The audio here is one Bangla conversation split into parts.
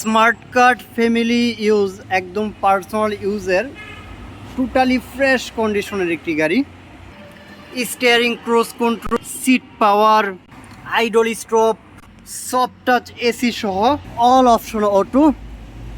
স্মার্ট কার্ড ফ্যামিলি ইউজ, একদম পার্সোনাল ইউজের টোটালি ফ্রেশ কন্ডিশনের একটি গাড়ি। Steering cross control seat power idle stop soft touch AC সহ all option auto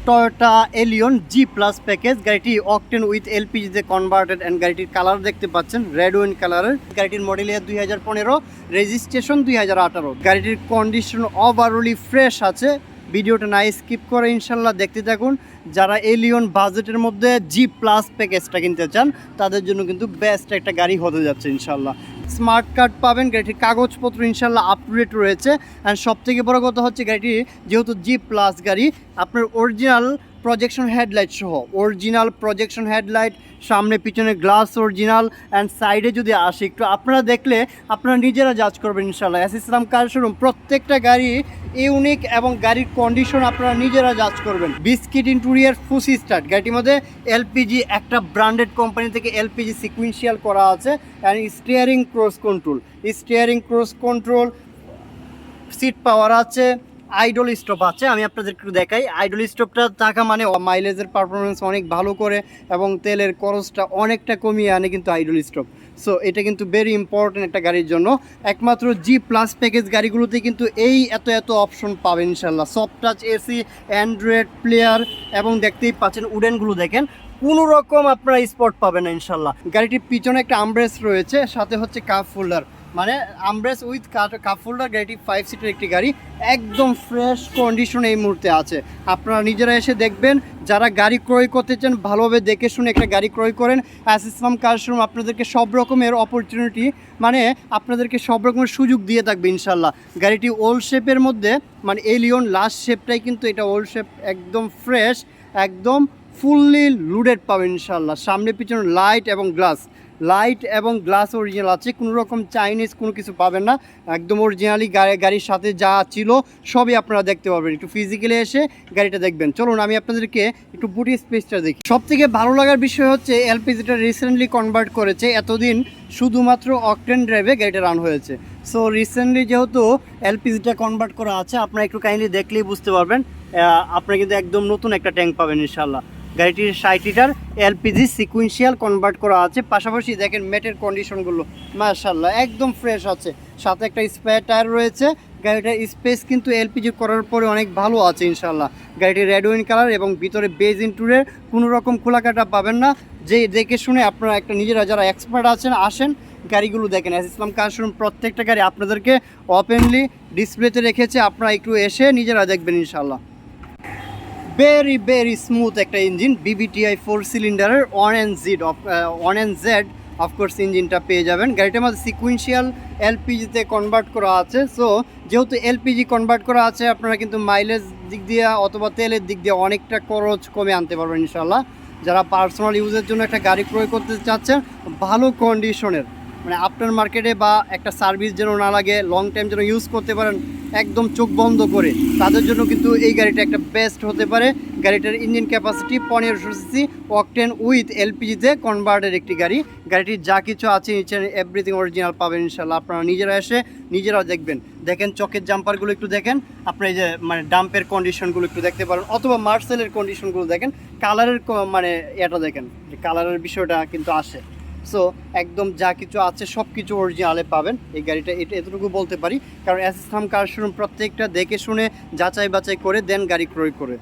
Toyota Allion G plus package গাড়িটি অকটেন উইথ এলপিজিতে কনভার্টেড অ্যান্ড গাড়িটির কালার দেখতে পাচ্ছেন রেড ওয়েন কালারের গাড়িটির মডেল ইয়ার দুই হাজার পনেরো রেজিস্ট্রেশন দুই হাজার আঠারো। গাড়িটির কন্ডিশন ওভারঅলি ফ্রেশ আছে। ভিডিওটা না স্কিপ করে ইনশাল্লাহ দেখতে থাকুন। যারা এলিয়ন বাজেটের মধ্যে জি প্লাস প্যাকেজটা কিনতে চান, তাদের জন্য কিন্তু বেস্ট একটা গাড়ি হতে যাচ্ছে ইনশাল্লাহ। স্মার্ট কার্ড পাবেন গাড়িটির কাগজপত্র ইনশাল্লাহ আপডেট রয়েছে। অ্যান্ড সব থেকে বড় কথা হচ্ছে গাড়িটি যেহেতু জি প্লাস গাড়ি, আপনার অরিজিনাল প্রজেকশন হেডলাইট সহ অরিজিনাল প্রজেকশন হেডলাইট সামনে পিছনে গ্লাস অরিজিনাল অ্যান্ড সাইডে যদি আসে, একটু আপনারা দেখলে আপনারা নিজেরা জাজ করবেন ইনশাল্লাহ এস ইসলাম কার শোরুম, প্রত্যেকটা গাড়ি ইউনিক এবং গাড়ির কন্ডিশন আপনারা নিজেরা জাজ করবেন। বিস্কিট ইন্টুরিয়ার ফুসি স্টার্ট গাড়িটির মধ্যে এলপিজি একটা ব্র্যান্ডেড কোম্পানি থেকে এলপিজি সিকুয়েন্সিয়াল করা আছে and steering cross control steering cross control seat power আছে আইডল স্টপ আছে, আমি আপনাদের একটু দেখাই। আইডল স্টোভটা থাকা মানে মাইলেজের পারফরমেন্স অনেক ভালো করে এবং তেলের খরচটা অনেকটা কমিয়ে আনে কিন্তু আইডল স্টপ সো এটা কিন্তু ভেরি ইম্পর্টেন্ট একটা গাড়ির জন্য। একমাত্র জি প্লাস প্যাকেজ গাড়িগুলোতে কিন্তু এই এত এত অপশন পাবেন ইনশাল্লাহ soft touch AC android player এবং দেখতেই পাচ্ছেন উডেনগুলো দেখেন। কোনো রকম আপনারা স্পট পাবেন না ইনশাল্লাহ গাড়িটির পিছনে একটা আমব্রেস রয়েছে, সাথে হচ্ছে কাপ হোল্ডার মানে আমব্রেস উইথ কাপ হোল্ডার গাড়িটি ফাইভ সিটের একটি গাড়ি, একদম ফ্রেশ কন্ডিশন এই মুহূর্তে আছে। আপনারা নিজেরা এসে দেখবেন, যারা গাড়ি ক্রয় করতে চান, ভালোভাবে দেখে শুনে একটা গাড়ি ক্রয় করেন। অ্যাস ইসলাম কার শোরুম আপনাদেরকে সব রকমের অপরচুনিটি মানে আপনাদেরকে সব রকমের সুযোগ দিয়ে থাকবে ইনশাল্লাহ। গাড়িটি ওল্ড শেপের মধ্যে মানে এলিয়ন লাস্ট শেপটাই কিন্তু এটা ওল্ড শেপ একদম ফ্রেশ একদম ফুললি লুডেড পাবেন ইনশাল্লাহ। সামনে পিছনে লাইট এবং গ্লাস লাইট এবং গ্লাস অরিজিনাল আছে। কোনো রকম চাইনিজ কোনো কিছু পাবেন না। একদম অরিজিনালি গাড়ি, গাড়ির সাথে যা ছিল সবই আপনারা দেখতে পারবেন। একটু ফিজিক্যালি এসে গাড়িটা দেখবেন। চলুন আমি আপনাদেরকে একটু বুটি স্পেসটা দেখি। সব থেকে ভালো লাগার বিষয় হচ্ছে এলপিজিটা রিসেন্টলি কনভার্ট করেছে। এতদিন শুধুমাত্র অকটেন ড্রাইভে গাড়িটা রান হয়েছে। সো রিসেন্টলি যেহেতু এলপিজিটা কনভার্ট করা আছে, আপনারা একটু কাইন্ডলি দেখলেই বুঝতে পারবেন। আপনারা কিন্তু একদম নতুন একটা ট্যাঙ্ক পাবেন ইনশাল্লাহ গাড়িটির ষাট লিটার এলপিজি সিকুয়েন্সিয়াল কনভার্ট করা আছে। পাশাপাশি দেখেন মেটের কন্ডিশনগুলো মাশাল্লাহ একদম ফ্রেশ আছে। সাথে একটা স্পেয়ার টায়ার রয়েছে। গাড়িটার স্পেস কিন্তু এলপিজি করার পরে অনেক ভালো আছে ইনশাল্লাহ গাড়িটির রেড ওইন কালার এবং ভিতরে বেজ ইন্টুরের কোনো রকম খোলাকাটা পাবেন না। যে দেখে শুনে আপনারা একটা নিজেরা যারা এক্সপার্ট আছেন, আসেন, গাড়িগুলো দেখেন। এস ইসলাম কার প্রত্যেকটা গাড়ি আপনাদেরকে ওপেনলি ডিসপ্লেতে রেখেছে। আপনারা একটু এসে নিজেরা দেখবেন ইনশাল্লাহ ভেরি ভেরি স্মুথ একটা ইঞ্জিন বিবিটিআই ফোর সিলিন্ডারের one and Z one and Z of course ইঞ্জিনটা পেয়ে যাবেন। গাড়িটার মধ্যে সিকুয়েন্সিয়াল এলপিজিতে কনভার্ট করা আছে। সো যেহেতু এলপিজি কনভার্ট করা আছে, আপনারা কিন্তু মাইলেজ দিক দিয়ে অথবা তেলের দিক দিয়ে অনেকটা খরচ কমে আনতে পারবেন ইনশাল্লাহ যারা পার্সোনাল ইউজের জন্য একটা গাড়ি ক্রয় করতে চাচ্ছেন, ভালো কন্ডিশনের মানে আপনার মার্কেটে বা একটা সার্ভিস যেন না লাগে লং টাইম যেন ইউজ করতে পারেন একদম চোখ বন্ধ করে। তাদের জন্য কিন্তু এই গাড়িটা একটা বেস্ট হতে পারে। গাড়িটার ইঞ্জিন ক্যাপাসিটি পনেরোশো সিসি অকটেন উইথ এলপিজিতে কনভার্টের একটি গাড়ি। গাড়িটির যা কিছু আছে নিচে এভরিথিং অরিজিনাল পাবেন ইনশাল্লাহ আপনারা নিজেরা এসে নিজেরাও দেখবেন। দেখেন চকের জাম্পারগুলো একটু দেখেন। আপনার এই যে মানে ডাম্পের কন্ডিশনগুলো একটু দেখতে পারেন। অথবা মার্সেলের কন্ডিশনগুলো দেখেন। কালারের মানে এটা দেখেন। যে কালারের বিষয়টা কিন্তু আসে। সো একদম যা কিছু আছে সব কিছু অরিজিনালে পাবেন। এই গাড়িটা এটা এতটুকু বলতে পারি। কারণ এস থাম কার শোরুম প্রত্যেকটা দেখে শুনে যাচাই বাছাই করে, দেন গাড়ি ক্রয় করে।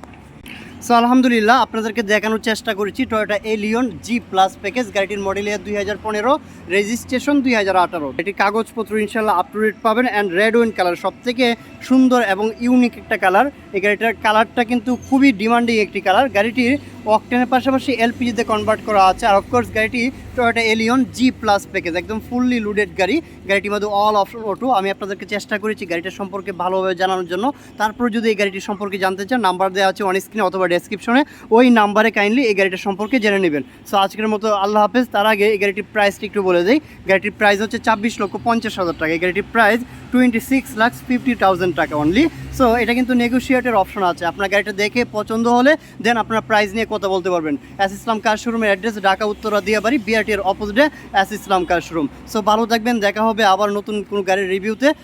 সো আলহামদুলিল্লাহ, আপনাদেরকে দেখানোর চেষ্টা করেছি Toyota Allion G plus package গাড়িটির মডেল ইয়ার দুই হাজার পনেরো রেজিস্ট্রেশন দুই হাজার আঠারো। এটির কাগজপত্র ইনশাল্লাহ আপ টু ডেট পাবেন অ্যান্ড রেড ওয়েন কালার সব থেকে সুন্দর এবং ইউনিক একটা কালার এই গাড়িটার কালারটা কিন্তু খুবই ডিমান্ডিং একটি কালার গাড়িটির অকটেনের পাশাপাশি এলপিজিতে কনভার্ট করা আছে। আর অফকোর্স গাড়িটি Toyota Allion G plus package একদম ফুললি লুডেড গাড়ি। গাড়িটির মধ্যে অল অপশন অটো আমি আপনাদেরকে চেষ্টা করেছি গাড়িটা সম্পর্কে ভালোভাবে জানানোর জন্য। তারপর যদি এই গাড়িটি সম্পর্কে জানতে চান নাম্বার দেওয়া আছে অন স্ক্রিনে অথবা ডেসক্রিপশনে ওই নাম্বারে কাইন্ডলি এই গাড়িটা সম্পর্কে জেনে নেবেন। সো আজকের মতো আল্লাহ হাফেজ। তার আগে এই গাড়িটির প্রাইসটি একটু বলে দিই। গাড়িটির প্রাইস হচ্ছে ছাব্বিশ লক্ষ পঞ্চাশ হাজার টাকা। এই গাড়িটির price twenty six lakh fifty thousand taka only so এটা কিন্তু নেগোসিয়েটের অপশন আছে। আপনার গাড়িটা দেখে পছন্দ হলে দেন আপনার প্রাইস নিয়ে কথা বলতে পারবেন। এস ইসলাম কার শোরুমের অ্যাড্রেস ঢাকা, উত্তরা, দিয়াবাড়ি বিআরটির অপোজিটে S Islam car showroom so ভালো থাকবেন। দেখা হবে আবার নতুন কোনো গাড়ির রিভিউতে